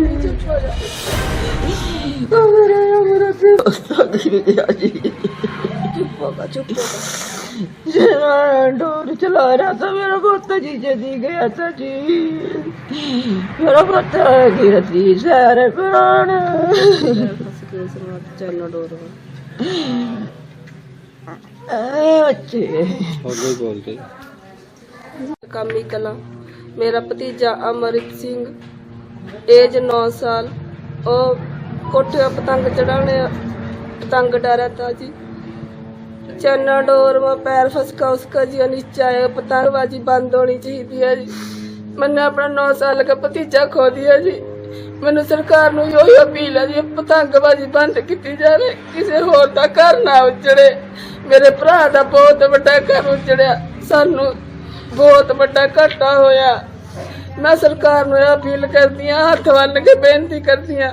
미쳐줘요. 아무나 아무나 들었어 그게 아니. ਹੋਗਾ ਚੁੱਪ ਹੋਗਾ जरा डोर चला रहा था मेरा पोता जी जदी गया था जी मेरा पोता गिर थी सारे प्राण ਫਸ ਕੇ ਸਰਵਾਤ ਚੈਨਾ ਡੋਰ ਵਾ ऐ बच्चे ਅੱਗੇ ਬੋਲਦੇ ਕਾਮੀ ਕਲਾ ਮੇਰਾ ਭਤੀਜਾ ਅਮਰਿਤ ਸਿੰਘ ਏਜ 9 ਸਾਲ ਉਹ ਕੋਠੇ ਤੇ ਪਤੰਗ ਚੜਾਉਣੇ पतंग डरा था जी चना डोर में पैर फसका उसका जी नीचे आया पतंगबाजी बंद होनी चाहिए है जी मैंने अपना नौ साल का भतीजा खो दिया जी ਮੈਨੂੰ ਸਰਕਾਰ ਨੂੰ ਇਹੋ ਅਪੀਲ ਹੈ ਜੀ ਪਤੰਗਬਾਜ਼ੀ ਬੰਦ ਕੀਤੀ ਜਾਵੇ ਕਿਸੇ ਹੋਰ ਦਾ ਘਰ ਨਾ ਉਜੜੇ ਮੇਰੇ ਭਰਾ ਦਾ ਬਹੁਤ ਵੱਡਾ ਘਰ ਉਜੜਿਆ ਸਾਨੂੰ ਬਹੁਤ ਵੱਡਾ ਘਾਟਾ ਹੋਇਆ ਮੈਂ ਸਰਕਾਰ ਨੂੰ ਇਹ ਅਪੀਲ ਕਰਦੀ ਹਾਂ ਹੱਥ ਬੰਨ ਕੇ ਬੇਨਤੀ ਕਰਦੀ ਹਾਂ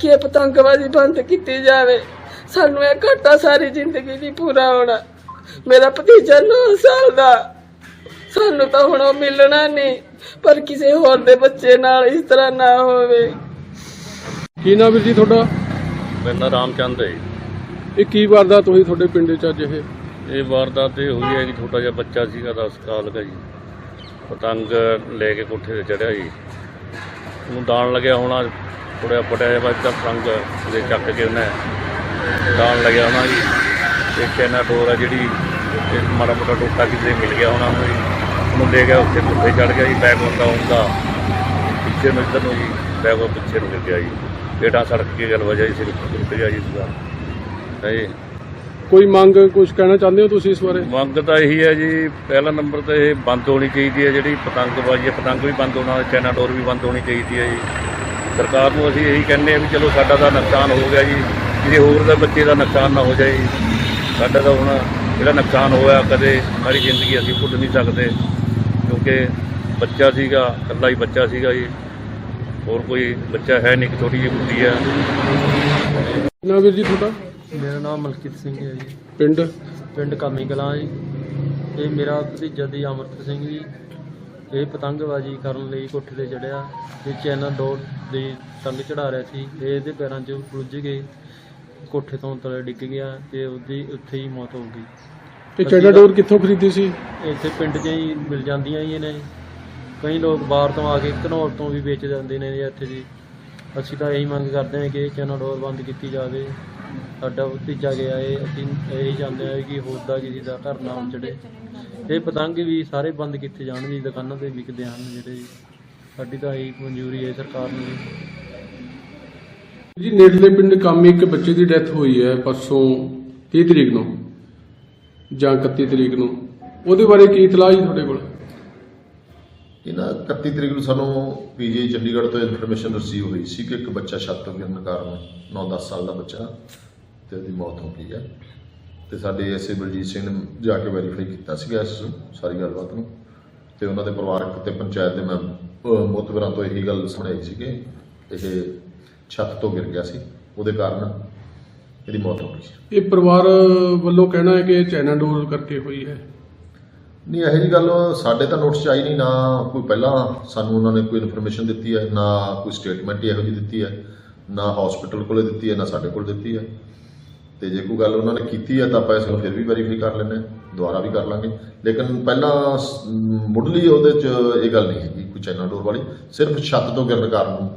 ਕਿ ਇਹ ਪਤੰਗਬਾਜ਼ੀ ਬੰਦ ਕੀਤੀ ਜਾਵੇ ਸਾਨੂੰ ਇਹ ਘਾਟਾ ਸਾਰੀ ਜ਼ਿੰਦਗੀ ਲਈ ਪੂਰਾ ਹੋਣਾ। ਮੇਰਾ ਭਤੀਜਾ 9 ਸਾਲ ਦਾ। ਸਾਨੂੰ ਤਾਂ ਹੁਣ ਉਹ ਮਿਲਣਾ ਨਹੀਂ ਪਰ ਕਿਸੇ ਹੋਰ ਦੇ ਬੱਚੇ ਨਾਲ ਇਸ ਤਰ੍ਹਾਂ ਨਾ ਹੋਵੇ। ਕੀ ਨਾਮ ਵੀਰ ਜੀ ਤੁਹਾਡਾ? ਮੇਰਾ ਨਾਮ ਰਾਮਚੰਦ ਹੈ ਇਹ ਕੀ ਵਾਰਦਾਤ ਹੋਈ ਤੁਹਾਡੇ ਪਿੰਡ 'ਚ ਅੱਜ ਇਹ? ਇਹ ਵਾਰਦਾਤ ਇਹ ਹੋਈ ਹੈ ਕਿ ਛੋਟਾ ਜਿਹਾ ਬੱਚਾ ਸੀਗਾ 10 ਸਾਲ ਦਾ ਜੀ। ਪਤੰਗ ਲੈ ਕੇ ਕੋਠੇ ਤੇ ਚੜਿਆ ਜੀ। ਉਹਨੂੰ ਦਾਣ ਲੱਗਿਆ ਹੋਣਾ ਥੋੜਾ ਫਟਿਆ ਜਿਹਾ ਬੱਚਾ ਪਤੰਗ ਦੇ ਚੱਕ ਕੇ ਉਹਨੇ ਦਾਣ ਲੱਗਿਆ ਹੋਣਾ ਜੀ ਤੇ ਚੈਨਾ ਡੋਰ ਆ ਜਿਹੜੀ ਉੱਤੇ ਮਾੜਾ ਮੋਟਾ ਟੋਟਾ ਕਿਤੇ ਮਿਲ ਗਿਆ ਹੋਣਾ ਜੀ ਉਹਨੂੰ ਲੈ ਗਿਆ ਉੱਤੇ ਕੋਠੇ ਚੜ ਗਿਆ ਜੀ ਬੈਗ ਹੁੰਦਾ ਹੁੰਦਾ ਪਿੱਛੇ ਨੂੰ ਇੱਧਰ ਨੂੰ ਜੀ ਬੈਗ ਉਹ ਪਿੱਛੇ ਨੂੰ ਗਿਰ ਗਿਆ ਜੀ। ਬੇਟਾ ਸੜਕ ਕੇ ਗੱਲ ਵਜਾ ਜੀ ਸਿਰ ਉੱਤੇ ਗਿਆ ਜੀ ਸੀਗਾ ਤਾਂ ਇਹ ਕੋਈ ਮੰਗ ਕੁਝ ਕਹਿਣਾ ਚਾਹੁੰਦੇ ਹੋ ਤੁਸੀਂ ਇਸ ਬਾਰੇ? ਮੰਗ ਤਾਂ ਇਹੀ ਹੈ ਜੀ ਪਹਿਲਾ ਨੰਬਰ ਤੇ ਇਹ ਬੰਦ ਹੋਣੀ ਚਾਹੀਦੀ ਹੈ ਜਿਹੜੀ ਪਤੰਗਬਾਜ਼ੀ ਹੈ। ਪਤੰਗ ਵੀ ਬੰਦ ਹੋਣਾ ਚਾਈਨਾ ਡੋਰ ਵੀ ਬੰਦ ਹੋਣੀ ਚਾਹੀਦੀ ਹੈ ਜੀ। ਸਰਕਾਰ ਨੂੰ ਅਸੀਂ ਇਹੀ ਕਹਿੰਦੇ ਆ ਵੀ ਚਲੋ ਸਾਡਾ ਤਾਂ ਨੁਕਸਾਨ ਹੋ ਗਿਆ ਜੀ। ਕਿਸੇ ਹੋਰ ਦਾ ਬੱਚੇ ਦਾ ਨੁਕਸਾਨ ਨਾ ਹੋ ਜਾਏ। ਸਾਡਾ ਤਾਂ ਹੁਣ ਜਿਹੜਾ ਨੁਕਸਾਨ ਹੋਇਆ ਕਦੇ ਸਾਰੀ ਜ਼ਿੰਦਗੀ ਅਸੀਂ ਭੁੱਲ ਨਹੀਂ ਸਕਦੇ। ਕਿਉਂਕਿ ਬੱਚਾ ਸੀਗਾ ਇਕੱਲਾ ਹੀ ਬੱਚਾ ਸੀਗਾ ਜੀ। ਹੋਰ ਕੋਈ ਬੱਚਾ ਹੈ ਨਹੀਂ ਕਿ ਛੋਟੀ ਜਿਹੀ ਕੁੜੀ ਨਾਮ ਵੀਰ ਜੀ ਤੁਹਾਡਾ? ਮੇਰਾ ਨਾਮ ਮਲਕੀਤ ਸਿੰਘ ਹੈ ਜੀ। ਪਿੰਡ? ਪਿੰਡ ਕਾਮੀ ਕਲਾਂ ਜੀ। ਇਹ ਮੇਰਾ ਭਤੀਜਾ ਦੀ ਅਮਰਤ ਸਿੰਘ ਜੀ। ਇਹ ਪਤੰਗਬਾਜ਼ੀ ਕਰਨ ਲਈ ਕੋਠੇ ਤੇ ਚੜਿਆ ਤੇ ਚੈਨਾ ਡੋਰ ਦੀ ਤੰਗ ਚੜਾ ਰਿਹਾ ਸੀ। ਇਹ ਇਹਦੇ ਪੈਰਾਂ 'ਚ ਉਲਝ ਕੇ ਕੋਠੇ ਤੋਂ ਥੱਲੇ ਡਿੱਗ ਗਿਆ ਤੇ ਉਹਦੀ ਉੱਥੇ ਹੀ ਮੌਤ ਹੋ ਗਈ। ਇਹ ਚੈਨਾ ਡੋਰ ਕਿੱਥੋਂ ਖਰੀਦੀ ਸੀ? ਇੱਥੇ ਪਿੰਡ 'ਚ ਹੀ ਮਿਲ ਜਾਂਦੀਆਂ ਹੀ ਨੇ। ਕਈ ਲੋਕ ਬਾਹਰ ਤੋਂ ਆ ਕੇ ਘਨੌਰ ਤੋਂ ਵੀ ਵੇਚ ਜਾਂਦੇ ਨੇ ਜੀ ਇੱਥੇ ਜੀ। ਅਸੀਂ ਤਾਂ ਇਹੀ ਮੰਗ ਕਰਦੇ ਹਾਂ ਕਿ ਇਹ ਚੈਨਾ ਡੋਰ ਬੰਦ ਕੀਤੀ ਜਾਵੇ। ਸਾਡਾ ਭਤੀਜਾ ਗਿਆ ਏ ਅਸੀਂ ਇਹੀ ਚਾਹੁੰਦੇ ਹਾਂ ਕਿ ਹੋਰ ਦਾ ਕਿਸੇ ਦਾ ਘਰ ਨਾ ਉਜੜੇ ਇਹ ਪਤੰਗ ਵੀ ਸਾਰੇ ਬੰਦ ਕੀਤੇ ਜਾਣ ਜੀ ਦੁਕਾਨਾਂ ਤੇ ਵਿਕਦੇ ਹਨ ਜਿਹੜੇ। ਸਾਡੀ ਤਾਂ ਇਹੀ ਮਨਜ਼ੂਰੀ ਹੈ ਸਰਕਾਰ ਨੂੰ ਜੀ। ਜੀ, ਨੇੜਲੇ ਪਿੰਡ ਕਾਮੀ ਇੱਕ ਬੱਚੇ ਦੀ ਡੈਥ ਹੋਈ ਹੈ ਪਰਸੋਂ 30 ਤਰੀਕ ਨੂੰ, ਜਾਂ 31 ਤਰੀਕ ਨੂੰ। ਉਹਦੇ ਬਾਰੇ ਕੀ ਇਤਲਾਹ ਜੀ ਤੁਹਾਡੇ ਕੋਲ? ਇਹ 31 ਤਰੀਕ ਨੂੰ ਸਾਨੂੰ ਪੀਜੀ ਚੰਡੀਗੜ੍ਹ ਤੋਂ ਇਨਫੋਰਮੇਸ਼ਨ ਰਿਸੀਵ ਹੋਈ ਸੀ ਕਿ ਇੱਕ ਬੱਚਾ ਛੱਤ ਤੋਂ ਗਿਰਨ ਕਾਰਨ 9-10 ਸਾਲ ਦਾ ਬੱਚਾ ਤੇ ਉਹਦੀ ਮੌਤ ਹੋ ਗਈ ਹੈ। ਤੇ ਸਾਡੇ ਐਸਏ ਬਲਜੀਤ ਸਿੰਘ ਨੇ ਜਾ ਕੇ ਵੈਰੀਫਾਈ ਕੀਤਾ ਸੀਗਾ ਇਸ ਸਾਰੀ ਗੱਲਬਾਤ ਨੂੰ। ਤੇ ਉਹਨਾਂ ਦੇ ਪਰਿਵਾਰਕ ਤੇ ਪੰਚਾਇਤ ਦੇ ਮੈਂ ਮੋਤਬਰਾਂ ਤੋਂ ਇਹੀ ਗੱਲ ਸੁਣਾਈ ਸੀ ਕਿ ਇਹ ਛੱਤ ਤੋਂ ਗਿਰ ਗਿਆ ਸੀ ਉਹਦੇ ਕਾਰਨ ਇਹਦੀ ਮੌਤ ਹੋ ਗਈ ਸੀ। ਇਹ ਪਰਿਵਾਰ ਵੱਲੋਂ ਕਹਿਣਾ ਹੈ ਕਿ ਇਹ ਚੈਨਾ ਡੋਰ ਕਰਕੇ ਹੋਈ ਹੈ? ਨਹੀਂ ਇਹੋ ਜਿਹੀ ਗੱਲ ਸਾਡੇ ਤਾਂ ਨੋਟਿਸ 'ਚ ਆਈ ਨਹੀਂ ਨਾ ਕੋਈ ਪਹਿਲਾਂ ਸਾਨੂੰ ਉਹਨਾਂ ਨੇ ਕੋਈ ਇਨਫੋਰਮੇਸ਼ਨ ਦਿੱਤੀ ਹੈ ਨਾ ਕੋਈ ਸਟੇਟਮੈਂਟ ਇਹੋ ਜਿਹੀ ਦਿੱਤੀ ਹੈ ਨਾ ਹਸਪੀਟਲ ਕੋਲੇ ਦਿੱਤੀ ਹੈ ਨਾ ਸਾਡੇ ਕੋਲ ਦਿੱਤੀ ਹੈ। ਤੇ ਜੇ ਕੋਈ ਗੱਲ ਉਹਨਾਂ ਨੇ ਕੀਤੀ ਹੈ ਤਾਂ ਆਪਾਂ ਇਸ ਨੂੰ ਫਿਰ ਵੀ ਵੈਰੀਫਾਈ ਕਰ ਹਾਂ ਦੁਬਾਰਾ ਵੀ ਕਰ ਲਾਂਗੇ। ਲੇਕਿਨ ਪਹਿਲਾਂ ਮੁੱਢਲੀ ਉਹਦੇ 'ਚ ਇਹ ਗੱਲ ਨਹੀਂ ਹੈਗੀ ਕੋਈ ਚਾਈਨਾ ਡੋਰ ਵਾਲੀ ਸਿਰਫ ਛੱਤ ਤੋਂ ਗਿਰਨ ਕਾਰਨ